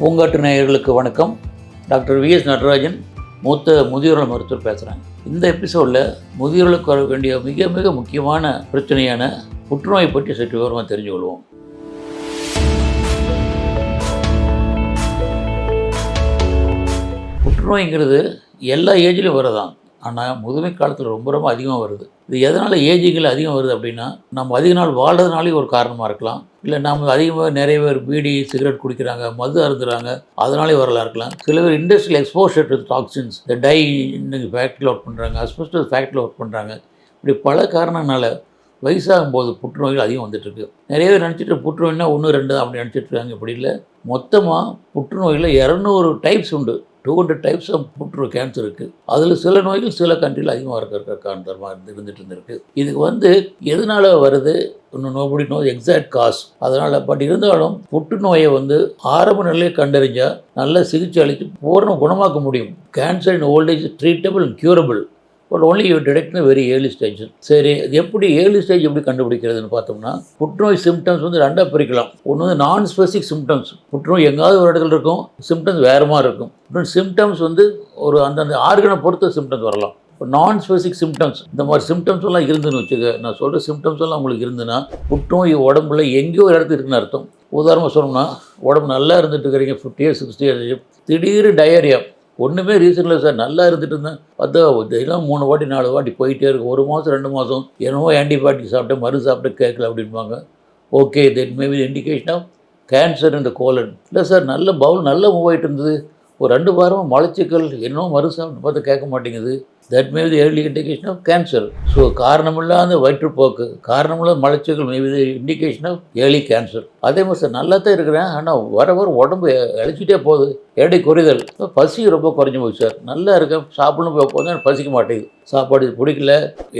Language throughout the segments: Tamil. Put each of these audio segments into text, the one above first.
பூங்காட்டு நேயர்களுக்கு வணக்கம். டாக்டர் வி எஸ் நடராஜன் மூத்த முதியோர்கள் மருத்துவர் பேசுகிறேன் இந்த எபிசோடில் முதியோர்களுக்கு வர வேண்டிய மிக மிக முக்கியமான பிரச்சனையான புற்றுநோய் பற்றி சற்று விவரமாக தெரிஞ்சு கொள்வோம். புற்றுநோய்ங்கிறது எல்லா ஏஜ்லேயும் வரதான். ஆனால் முதுமை காலத்தில் ரொம்ப ரொம்ப அதிகமாக வருது. இது எதனால் ஏஜிங்கில் அதிகம் வருது அப்படின்னா நம்ம அதிக நாள் வாழ்றதுனாலே ஒரு காரணமாக இருக்கலாம். இல்லை நம்ம அதிகமாக நிறைய பேர் பீடி சிகரெட் குடிக்கிறாங்க மது அருந்துறாங்க அதனாலே வரலாம் இருக்கலாம். சில பேர் இண்டஸ்ட்ரியல் எக்ஸ்போஷர் டு டாக்ஸின்ஸ் இந்த டை இன்னைக்கு ஃபேக்ட்ரியில் ஒர்க் பண்ணுறாங்க அஸ்பெஸ்டல் ஃபேக்ட்ரியில் ஒர்க் பண்ணுறாங்க இப்படி பல காரணங்களால் வயசாகும் போது புற்றுநோய்கள் அதிகம் வந்துட்டுருக்கு. நிறைய பேர் நினச்சிட்டு புற்றுநோய்னா ஒன்று ரெண்டு தான் அப்படி நினச்சிட்டு இருக்காங்க. இப்படி இல்லை. மொத்தமாக புற்றுநோயில் இரநூறு டைப்ஸ் உண்டு. டூ ஹண்ட்ரட் டைப்ஸ் ஆஃப் புற்று கேன்சர் இருக்குது அதில் சில நோய்கள் சில கண்ட்ரியில் அதிகமாக இருக்கிற காரணமாக இருந்து இருந்துட்டு இருந்திருக்கு. இதுக்கு வந்து எதனால் வருது? இன்னும் நோபடி நோ எக்ஸாக்ட் காஸ் அதனால் பட் இருந்தாலும் புற்றுநோயை வந்து ஆரம்ப நிலையை கண்டறிஞ்சால் நல்ல சிகிச்சை அளித்து பூர்ண குணமாக்க முடியும். Cancer in old age treatable and curable but only you detect very early stage சரி அது எப்படி ஏர்லி ஸ்டேஜ் எப்படி கண்டுபிடிக்கிறதுன்னு பார்த்தோம்னா புற்றுநோய் சிம்டம்ஸ் வந்து ரெண்டாக பிரிக்கலாம். ஒன்று வந்து நான் ஸ்பெசிஃபிக் சிம்டம்ஸ் புற்றுநோய் எங்காவது ஒரு இடத்துல இருக்கும் சிம்டம்ஸ் வேறு மாதிரி இருக்கும். சிம்டம்ஸ் வந்து ஒரு அந்தந்த ஆர்கனை பொறுத்த சிம்டம்ஸ் வரலாம். இப்போ நான் ஸ்பெசிஃபிக் சிம்டம்ஸ் இந்த மாதிரி சிம்டம்ஸ் எல்லாம் இருந்துன்னு வச்சுக்க நான் சொல்கிற சிம்டம்ஸ் எல்லாம் உங்களுக்கு இருந்துன்னா புற்றுநோய் உடம்புல எங்கேயோ ஒரு இடத்துல இருக்குன்னு அர்த்தம். உதாரணமாக சொன்னோம்னா உடம்பு நல்லா இருந்துட்டு இருக்கிறீங்க ஃபிஃப்டி இயர்ஸ் சிக்ஸ்டி இயர்ஸ் திடீர் டயரியா ஒன்றுமே ரீசன் இல்லை சார் நல்லா இருந்துட்டு இருந்தேன். பார்த்தா இதெல்லாம் மூணு வாட்டி நாலு வாட்டி போயிட்டே இருக்கும் ஒரு மாதம் ரெண்டு மாதம் என்னவோ ஆன்டிபயோட்டிக் சாப்பிட்டேன் மருந்து சாப்பிட்டு கேட்கல அப்படின்பாங்க okay then maybe indication of cancer இந்த கோலன் இல்லை சார் நல்ல பவுல் நல்ல மூவ் ஆகிட்டு இருந்தது. ஒரு ரெண்டு வாரமாக மலச்சிக்கல் என்னவோ மருந்து சாப்பிட்டு பார்த்து கேட்க மாட்டேங்குது. That may the early indication of cancer so காரணமில்லாத வயிற்றுப்போக்கு காரணமில்லாத மலச்சிக்கல் may the indication of early cancer அதே மாதிரி சார் நல்லா தான் இருக்கிறேன். ஆனால் வர வர உடம்பு இழைச்சிட்டே போகுது. எடை குறைதல். பசி ரொம்ப குறைஞ்சி போச்சு சார் நல்லா இருக்கேன். சாப்பிடணும் போய் உட்காந்து பசிக்க மாட்டேங்குது. சாப்பாடு பிடிக்கல.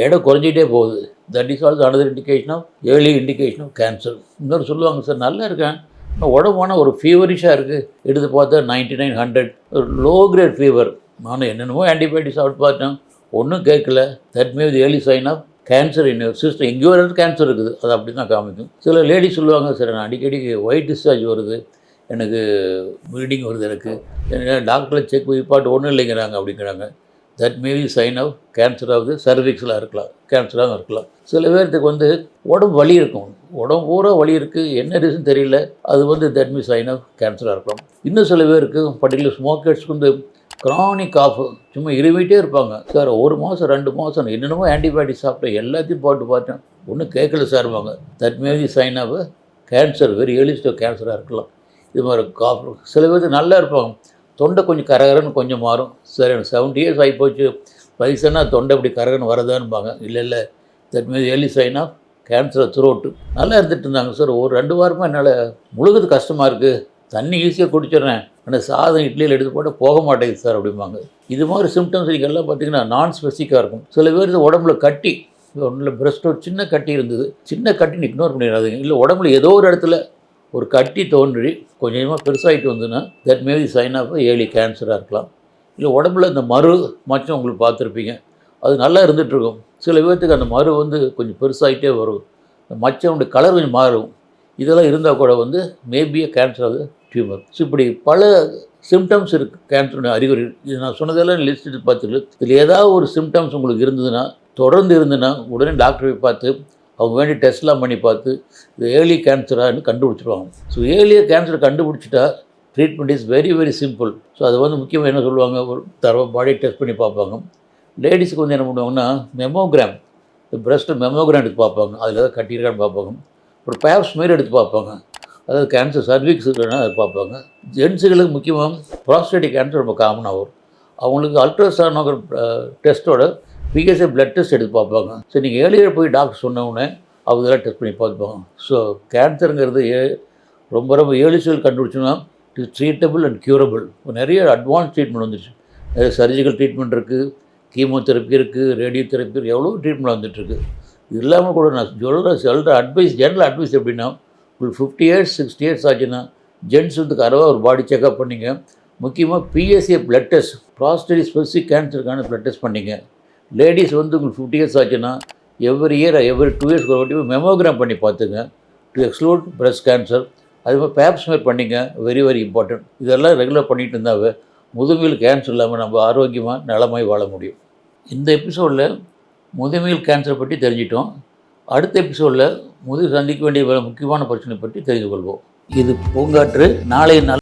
எடை குறைஞ்சிட்டே போகுது. That is also another indication of early indication of cancer இன்னொரு சொல்லுவாங்க சார் நல்லா இருக்கேன். ஆனால் உடம்பான ஒரு ஃபீவரிஷாக இருக்குது எடுத்து பார்த்தா ninety nine hundred low grade fever நானும் என்னென்னமோ ஆன்டிபயோட்டிக் சாப்பிட்டு பார்த்தேன். ஒன்றும் கேட்கல. That may early sign of cancer in system எங்கேயோ ஒரு கேன்சர் இருக்குது. அது அப்படி தான் காமிக்கும். சில லேடிஸ் சொல்லுவாங்க சார் நான் அடிக்கடி ஒயிட் டிஸ்சார்ஜ் வருது. எனக்கு ப்ளீடிங் வருது எனக்கு. டாக்டரில் செக் பண்ணி பாட்டு ஒன்றும் இல்லைங்கிறாங்க அப்படிங்கிறாங்க. That maybe sign of cancer ஆகுது சர்விக்ஸில் இருக்கலாம். கேன்சராகவும் இருக்கலாம். சில பேர்த்துக்கு வந்து உடம்பு வலி இருக்கும். உடம்பு பூரா வலி இருக்குது என்ன ரீசன் தெரியல. அது வந்து தட் மீ சைன் ஆஃப் கேன்சராக இருக்கலாம். இன்னும் சில பேருக்கு பர்டிகுலர் ஸ்மோக்கர்ஸ்க்கு வந்து க்ரானிக் ஆஃப் சும்மா இருவிட்டே இருப்பாங்க. சார் ஒரு மாதம் ரெண்டு மாதம் என்னென்னமோ ஆன்டிபயாட்டிக் சாப்பிட்டேன் எல்லாத்தையும் போட்டு பார்த்தேன். ஒன்றும் கேட்கல சார்வாங்க that maybe sign of cancer very earliest கேன்சராக இருக்கலாம். இது மாதிரி காஃப் சில பேர் நல்லா இருப்பாங்க. தொண்டை கொஞ்சம் கரகரன்னு கொஞ்சம் மாறும். சரி எனக்கு செவன்ட்டி இயர்ஸ் ஆகி போச்சு வயசுனா தொண்டை இப்படி கரகன்னு வரதான்பாங்க இல்லை இல்லை. தட் மீது early sign of cancer throat நல்லா இருந்துட்டு இருந்தாங்க சார். ஒரு ரெண்டு வாரமாக என்னால் முழுகிறது கஷ்டமாக இருக்குது தண்ணி ஈஸியாக குடிச்சிடுறேன். ஆனால் சாதம் இட்லியில் எடுத்து போட்டு போக மாட்டேங்குது சார் அப்படிம்பாங்க. இது மாதிரி சிம்டம்ஸ் எல்லாம் பார்த்தீங்கன்னா நான் ஸ்பெசிஃபிக்காக இருக்கும். சில பேர் உடம்புல கட்டி ஒன்றில் பிரஸ்ட் ஒரு சின்ன கட்டி இருந்தது. சின்ன கட்டின்னு இக்னோர் பண்ணிடாதீங்க. இல்லை உடம்புல ஏதோ ஒரு இடத்துல ஒரு கட்டி தோன்றி கொஞ்சமாக பெருசாகிட்டு வந்துன்னா that maybe sign of early கேன்சராக இருக்கலாம். இல்லை உடம்புல இந்த மறு மச்சம் உங்களுக்கு பார்த்துருப்பீங்க. அது நல்லா இருந்துகிட்ருக்கும். சில பேர்த்துக்கு அந்த மறு வந்து கொஞ்சம் பெருசாகிட்டே வரும். இந்த மச்சம் கலர் கொஞ்சம் மாறும். இதெல்லாம் இருந்தால் கூட வந்து மேபியே கேன்சர் அது டியூமர் ஸோ இப்படி பல சிம்டம்ஸ் இருக்குது கேன்சருடைய அறிகுறி. இது நான் சொன்னதெல்லாம் லிஸ்ட் எடுத்து பார்த்துட்டு இதில் ஏதாவது ஒரு சிம்டம்ஸ் உங்களுக்கு இருந்ததுன்னா தொடர்ந்து இருந்ததுன்னா உடனே டாக்டரை பார்த்து அவங்க வேண்டி டெஸ்ட்லாம் பண்ணி பார்த்து இது ஏர்லி கேன்சரான்னு கண்டுபிடிச்சிருவாங்க. ஸோ ஏர்லியாக cancer கண்டுபிடிச்சிட்டா treatment is very very simple so அது வந்து முக்கியமாக என்ன சொல்லுவாங்க? ஒரு தரவை பாடி டெஸ்ட் பண்ணி பார்ப்பாங்க. லேடிஸுக்கு வந்து என்ன பண்ணுவாங்கன்னா மெமோகிராம் இந்த பிரஸ்ட்டு மெமோகிராம் எடுத்து பார்ப்பாங்க. அதில் ஏதாவது கட்டியிருக்கான்னு பார்ப்பாங்க. ஒரு பேப் ஸ்மீர் எடுத்து பார்ப்பாங்க. அதாவது கேன்சர் சர்விக்ஸ் இல்லைன்னா அதை பார்ப்பாங்க. ஜென்ஸுகளுக்கு முக்கியமாக ப்ராஸ்டேட்டிக் கேன்சர் ரொம்ப காமனாக வரும். அவங்களுக்கு அல்ட்ராசோனோகிர டெஸ்ட்டோட பிஎஸ்ஏ பிளட் டெஸ்ட் எடுத்து பார்ப்பாங்க. சரி நீங்கள் ஏழியர் போய் டாக்டர் சொன்னவுடனே அவங்க இதெல்லாம் டெஸ்ட் பண்ணி பார்த்துப்பாங்க. ஸோ கேன்சருங்கிறது ஏ ரொம்ப ரொம்ப ஏழு கண்டுபிடிச்சோன்னா இட் ட்ரீட்டபிள் அண்ட் க்யூரபிள் நிறைய அட்வான்ஸ் ட்ரீட்மெண்ட் வந்துச்சு நிறைய சர்ஜிக்கல் ட்ரீட்மெண்ட் இருக்குது கீமோதெரப்பி இருக்குது ரேடியோ தெரப்பி இருக்குது எவ்வளோ ட்ரீட்மெண்ட் வந்துட்டுருக்கு இல்லாமல் கூட நான் சொல்கிற சொல்கிற அட்வைஸ் ஜென்ரல் அட்வைஸ் எப்படின்னா உங்களுக்கு ஃபிஃப்டி இயர்ஸ் சிக்ஸ்டி இயர்ஸ் ஆச்சுன்னா ஜென்ஸ் வந்து அறவாக ஒரு பாடி செக்அப் பண்ணிங்க. முக்கியமாக PSA blood test prostate specific கேன்சருக்கான blood test பண்ணிங்க. லேடிஸ் வந்து உங்களுக்கு ஃபிஃப்டி இயர்ஸ் ஆச்சுன்னா எவ்ரி இயர் எவ்ரி டூ இயர்ஸ்க்கு ஒரு வாட்டி மெமோகிராம் பண்ணி பார்த்துங்க. டு எக்ஸ்க்ளூட் பிரஸ்ட் கேன்சர் அது மாதிரி பேப்ஸ்மேர் பண்ணிங்க. வெரி வெரி இம்பார்ட்டன்ட் இதெல்லாம் ரெகுலர் பண்ணிகிட்டு இருந்தாவே முதுமையில் கேன்சர் இல்லாமல் நம்ம ஆரோக்கியமாக நலமாய் வாழ முடியும். இந்த எபிசோடில் முதுமையில் கேன்சர் பற்றி தெரிஞ்சிட்டோம். அடுத்த எபிசோடில் முதலில் சந்திக்க வேண்டிய முக்கியமான பிரச்சனை பற்றி தெரிந்து கொள்வோம். இது பூங்காற்று. நாளைய நாள்